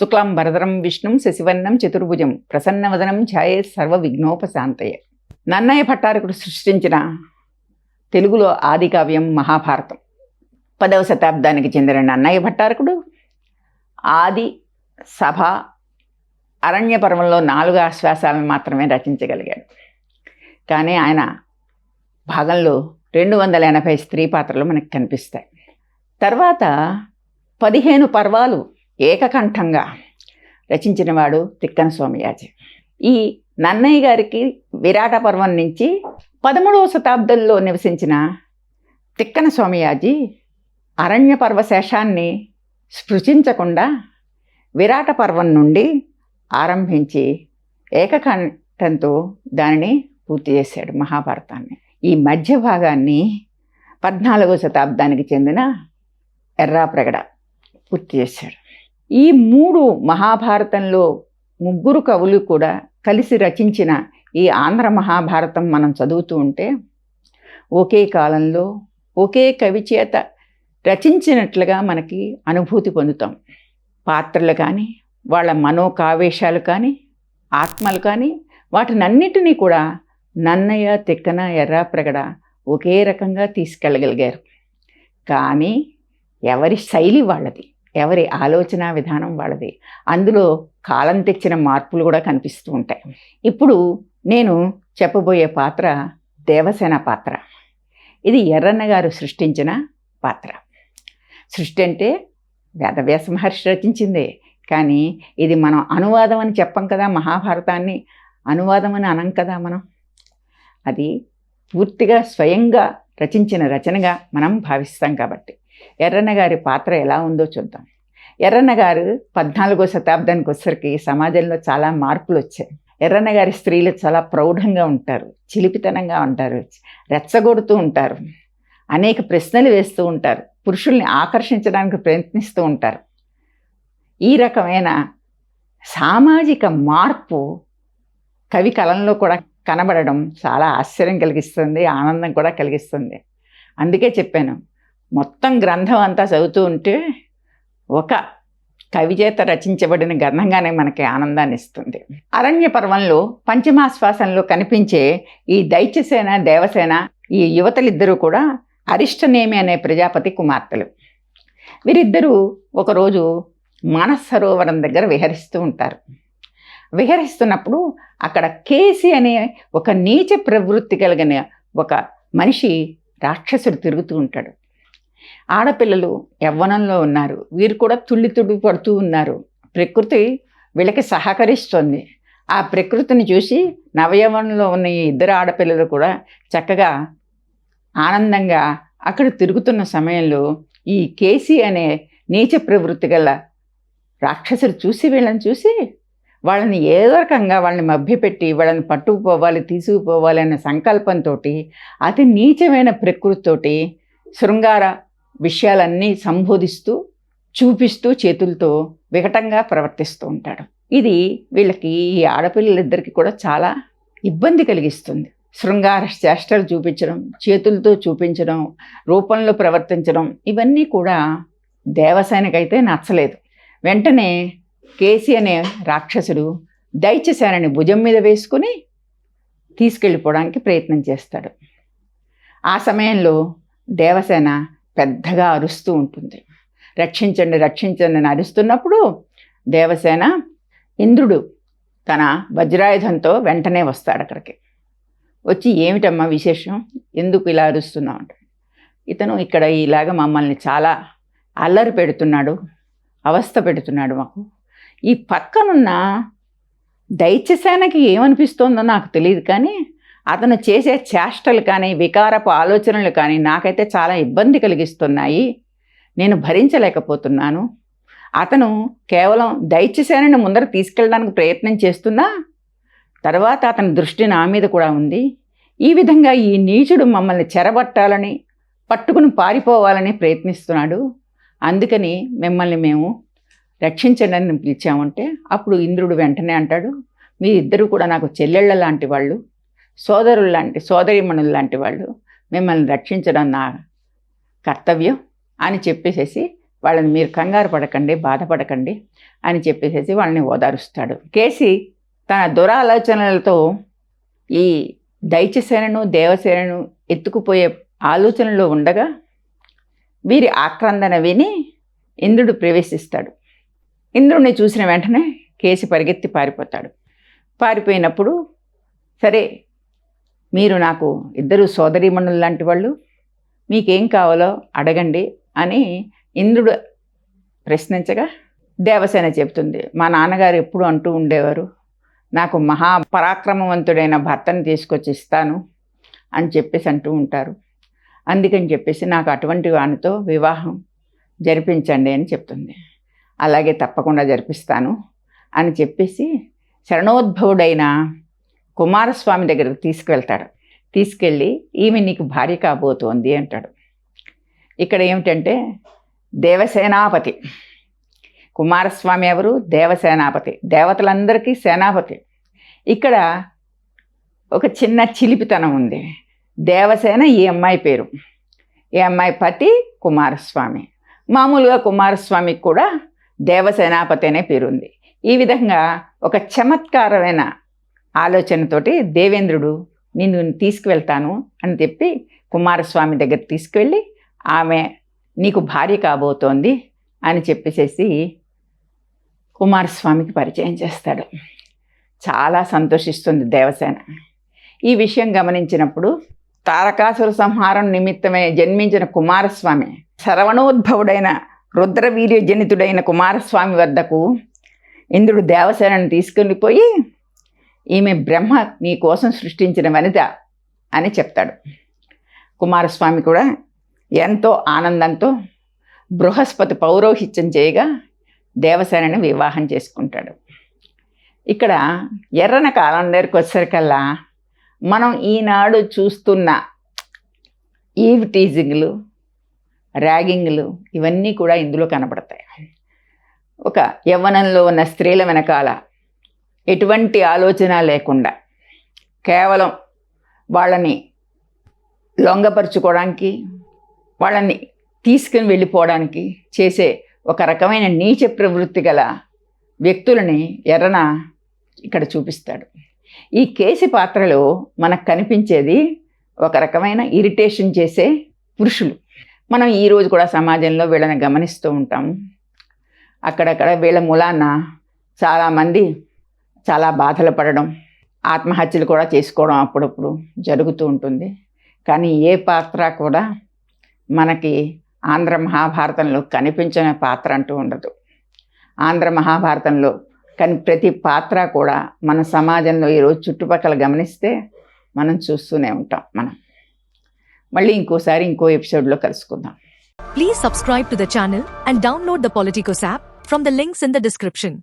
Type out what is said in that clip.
శుక్లాం భరదరం విష్ణుం శశివర్ణం చతుర్భుజం ప్రసన్నవదనం ఛాయే సర్వ విఘ్నోపశాంతయ నన్నయ్య భట్టారకుడు సృష్టించిన తెలుగులో ఆది కావ్యం మహాభారతం. పదవ శతాబ్దానికి చెందిన నన్నయ్య భట్టారకుడు ఆది సభ అరణ్య పర్వంలో నాలుగు ఆశ్వాసాలను మాత్రమే రచించగలిగాడు. కానీ ఆయన భాగంలో రెండు వందల ఎనభై స్త్రీ పాత్రలు మనకు కనిపిస్తాయి. తర్వాత పదిహేను పర్వాలు ఏకకంఠంగా రచించినవాడు తిక్కన స్వామియాజి. ఈ నన్నయ్య గారికి విరాట పర్వం నుంచి పదమూడవ శతాబ్దంలో నివసించిన తిక్కన స్వామియాజి అరణ్య పర్వ శేషాన్ని స్పృశించకుండా విరాట పర్వం నుండి ఆరంభించి ఏకకంఠంతో దానిని పూర్తి చేశాడు మహాభారతాన్ని. ఈ మధ్య భాగాన్ని పద్నాలుగో శతాబ్దానికి చెందిన ఎర్రాప్రగడ పూర్తి చేశాడు. ఈ మూడు మహాభారతంలో ముగ్గురు కవులు కూడా కలిసి రచించిన ఈ ఆంధ్ర మహాభారతం మనం చదువుతూ ఉంటే ఒకే కాలంలో ఒకే కవి చేత రచించినట్లుగా మనకి అనుభూతి పొందుతాం. పాత్రలు కానీ వాళ్ళ మనోకావేశాలు కానీ ఆత్మలు కానీ వాటినన్నిటినీ కూడా నన్నయ్య తిక్కన ఎర్రాప్రగడ ఒకే రకంగా తీసుకెళ్ళగలిగారు. కానీ ఎవరి శైలి వాళ్ళది? ఎవరి ఆలోచన విధానం వాళ్ళది. అందులో కాలం తెచ్చిన మార్పులు కూడా కనిపిస్తూ ఉంటాయి. ఇప్పుడు నేను చెప్పబోయే పాత్ర దేవసేన పాత్ర. ఇది ఎర్రన్న గారు సృష్టించిన పాత్ర. సృష్టి అంటే వేదవ్యాస మహర్షి రచించిందే. కానీ ఇది మనం అనువాదం అని చెప్పం కదా మహాభారతాన్ని. అనువాదం అని అనం కదా మనం. అది పూర్తిగా స్వయంగా రచించిన రచనగా మనం భావిస్తాం కాబట్టి. ఎర్రన్న గారి పాత్ర ఎలా ఉందో చూద్దాం. ఎర్రన్న గారు పద్నాలుగో శతాబ్దానికి వచ్చరికి సమాజంలో చాలా మార్పులు వచ్చాయి. ఎర్రన్న గారి స్త్రీలు చాలా ప్రౌఢంగా ఉంటారు చిలిపితనంగా ఉంటారు రెచ్చగొడుతూ ఉంటారు అనేక ప్రశ్నలు వేస్తూ ఉంటారు పురుషుల్ని ఆకర్షించడానికి ప్రయత్నిస్తూ ఉంటారు. ఈ రకమైన సామాజిక మార్పు కవి కలంలో కూడా కనబడడం చాలా ఆశ్చర్యం కలిగిస్తుంది ఆనందం కూడా కలిగిస్తుంది. అందుకే చెప్పాను మొత్తం గ్రంథం అంతా చదువుతూ ఉంటే ఒక కవి చేత రచించబడిన గ్రంథంగానే మనకి ఆనందాన్ని ఇస్తుంది. అరణ్య పర్వంలో పంచమాశ్వాసంలో కనిపించే ఈ దైత్యసేన దేవసేన ఈ యువతలిద్దరూ కూడా అరిష్టనేమి అనే ప్రజాపతి కుమార్తెలు. వీరిద్దరూ ఒకరోజు మానసరోవరం దగ్గర విహరిస్తూ ఉంటారు. విహరిస్తున్నప్పుడు అక్కడ కేసి అనే ఒక నీచ ప్రవృత్తి కలిగిన ఒక మనిషి రాక్షసుడు తిరుగుతూ ఉంటాడు. ఆడపిల్లలు యవ్వనంలో ఉన్నారు. వీరు కూడా తుళ్ళి తుడి పడుతూ ఉన్నారు. ప్రకృతి వీళ్ళకి సహకరిస్తుంది. ఆ ప్రకృతిని చూసి నవయవనంలో ఉన్న ఈ ఇద్దరు ఆడపిల్లలు కూడా చక్కగా ఆనందంగా అక్కడ తిరుగుతున్న సమయంలో ఈ కేసీ అనే నీచ ప్రవృత్తి గల రాక్షసులు చూసి వీళ్ళని చూసి వాళ్ళని ఏదో రకంగా వాళ్ళని మభ్యపెట్టి వాళ్ళని పట్టుకుపోవాలి తీసుకుపోవాలి అనే సంకల్పంతో అతి నీచమైన ప్రకృతితోటి శృంగార విషయాలన్నీ సంబోధిస్తూ చూపిస్తూ చేతులతో వికటంగా ప్రవర్తిస్తూ ఉంటాడు. ఇది వీళ్ళకి ఈ ఆడపిల్లలిద్దరికి కూడా చాలా ఇబ్బంది కలిగిస్తుంది. శృంగార చేష్టలు చూపించడం చేతులతో చూపించడం రూపంలో ప్రవర్తించడం ఇవన్నీ కూడా దేవసేనకైతే నచ్చలేదు. వెంటనే కేసీ అనే రాక్షసుడు దైత్యసేనని భుజం మీద వేసుకుని తీసుకెళ్ళిపోవడానికి ప్రయత్నం చేస్తాడు. ఆ సమయంలో దేవసేన పెద్దగా అరుస్తూ ఉంటుంది. రక్షించండి రక్షించండి అని అరుస్తున్నప్పుడు దేవసేన ఇంద్రుడు తన వజ్రాయుధంతో వెంటనే వస్తాడు అక్కడికి. వచ్చి ఏమిటమ్మా విశేషం? ఎందుకు ఇలా అరుస్తున్నావు అంటాడు. ఇతను ఇక్కడ ఇలాగ మమ్మల్ని చాలా అల్లరి పెడుతున్నాడు అవస్థ పెడుతున్నాడు మాకు. ఈ పక్కనున్న దైత్యసేనకి ఏమనిపిస్తోందో నాకు తెలియదు కానీ అతను చేసే చేష్టలు కానీ వికారపు ఆలోచనలు కానీ నాకైతే చాలా ఇబ్బంది కలిగిస్తున్నాయి. నేను భరించలేకపోతున్నాను. అతను కేవలం దైత్యసేనని ముందర తీసుకెళ్ళడానికి ప్రయత్నం చేస్తున్నా తర్వాత అతని దృష్టి నా మీద కూడా ఉంది. ఈ విధంగా ఈ నీచుడు మమ్మల్ని చెరబట్టాలని పట్టుకుని పారిపోవాలని ప్రయత్నిస్తున్నాడు. అందుకని మిమ్మల్ని మేము రక్షించండి అని పిలిచామంటే అప్పుడు ఇంద్రుడు వెంటనే అంటాడు మీరిద్దరూ కూడా నాకు చెల్లెళ్ళ లాంటి వాళ్ళు. సోదరులు లాంటి సోదరిమణులు లాంటి వాళ్ళు మిమ్మల్ని రక్షించడం నా కర్తవ్యం అని చెప్పేసేసి వాళ్ళని మీరు కంగారు పడకండి బాధపడకండి అని చెప్పేసేసి వాళ్ళని ఓదారుస్తాడు. కేసి తన దురాలోచనలతో ఈ దైత్యసేనను దేవసేనను ఎత్తుకుపోయే ఆలోచనలో ఉండగా వీరి ఆక్రందన విని ఇంద్రుడు ప్రవేశిస్తాడు. ఇంద్రుడిని చూసిన వెంటనే కేసి పరిగెత్తి పారిపోతాడు. పారిపోయినప్పుడు సరే మీరు నాకు ఇద్దరు సోదరీమణులు లాంటి వాళ్ళు మీకేం కావాలో అడగండి అని ఇంద్రుడు ప్రశ్నించగా దేవసేన చెప్తుంది. మా నాన్నగారు ఎప్పుడు అంటూ ఉండేవారు నాకు మహాపరాక్రమవంతుడైన భర్తను తీసుకొచ్చి ఇస్తాను అని చెప్పేసి అంటూ ఉంటారు. అందుకని చెప్పేసి నాకు అటువంటి వానితో వివాహం జరిపించండి అని చెప్తుంది. అలాగే తప్పకుండా జరిపిస్తాను అని చెప్పేసి శరణోద్భవుడైన కుమారస్వామి దగ్గరకు తీసుకువెళ్తాడు. తీసుకెళ్ళి ఈమె నీకు భార్య కాబోతోంది అంటాడు. ఇక్కడ ఏమిటంటే దేవసేనాపతి. కుమారస్వామి ఎవరు? దేవసేనాపతి. దేవతలందరికీ సేనాపతి. ఇక్కడ ఒక చిన్న చిలిపితనం ఉంది. దేవసేన ఈ అమ్మాయి పేరు. ఈ అమ్మాయి పతి కుమారస్వామి. మామూలుగా కుమారస్వామికి కూడా దేవసేనాపతి అనే పేరుంది. ఈ విధంగా ఒక చమత్కారమైన ఆలోచనతోటి దేవేంద్రుడు నిన్ను తీసుకువెళ్తాను అని చెప్పి కుమారస్వామి దగ్గర తీసుకువెళ్ళి ఆమె నీకు భార్య కాబోతోంది అని చెప్పేసేసి కుమారస్వామికి పరిచయం చేస్తాడు. చాలా సంతోషిస్తుంది దేవసేన. ఈ విషయం గమనించినప్పుడు తారకాసుర సంహారం నిమిత్తమే జన్మించిన కుమారస్వామి శరవణోద్భవుడైన రుద్రవీర్య జనితుడైన కుమారస్వామి వద్దకు ఇంద్రుడు దేవసేనను తీసుకుని పోయి ఈమె బ్రహ్మ నీ కోసం సృష్టించిన వనిత అని చెప్తాడు. కుమారస్వామి కూడా ఎంతో ఆనందంతో బృహస్పతి పౌరోహిత్యం చేయగా దేవసేనని వివాహం చేసుకుంటాడు. ఇక్కడ ఎర్రన కాలం దగ్గరికి వచ్చేసరికల్లా మనం ఈనాడు చూస్తున్న ఈవ్ టీజింగ్లు ర్యాగింగ్లు ఇవన్నీ కూడా ఇందులో కనబడతాయి. ఒక యవ్వనంలో ఉన్న స్త్రీల వెనకాల ఎటువంటి ఆలోచన లేకుండా కేవలం వాళ్ళని లొంగపరుచుకోవడానికి వాళ్ళని తీసుకుని వెళ్ళిపోవడానికి చేసే ఒక రకమైన నీచ ప్రవృత్తి గల వ్యక్తులని ఎర్రన ఇక్కడ చూపిస్తాడు. ఈ కేసి పాత్రలో మనకు కనిపించేది ఒక రకమైన ఇరిటేషన్ చేసే పురుషులు. మనం ఈరోజు కూడా సమాజంలో వీళ్ళని గమనిస్తూ ఉంటాం. అక్కడక్కడ వీళ్ళ మూలాన చాలామంది చాలా బాధలు పడడం ఆత్మహత్యలు కూడా చేసుకోవడం అప్పుడప్పుడు జరుగుతూ ఉంటుంది. కానీ ఏ పాత్ర కూడా మనకి ఆంధ్ర మహాభారతంలో కనిపించిన పాత్ర అంటూ ఉండదు. ఆంధ్ర మహాభారతంలో కానీ ప్రతి పాత్ర కూడా మన సమాజంలో ఈరోజు చుట్టుపక్కల గమనిస్తే మనం చూస్తూనే ఉంటాం మనం. మళ్ళీ ఇంకోసారి ఇంకో ఎపిసోడ్లో కలుసుకుందాం. Please subscribe to the channel and download the Politikos app from the links in the description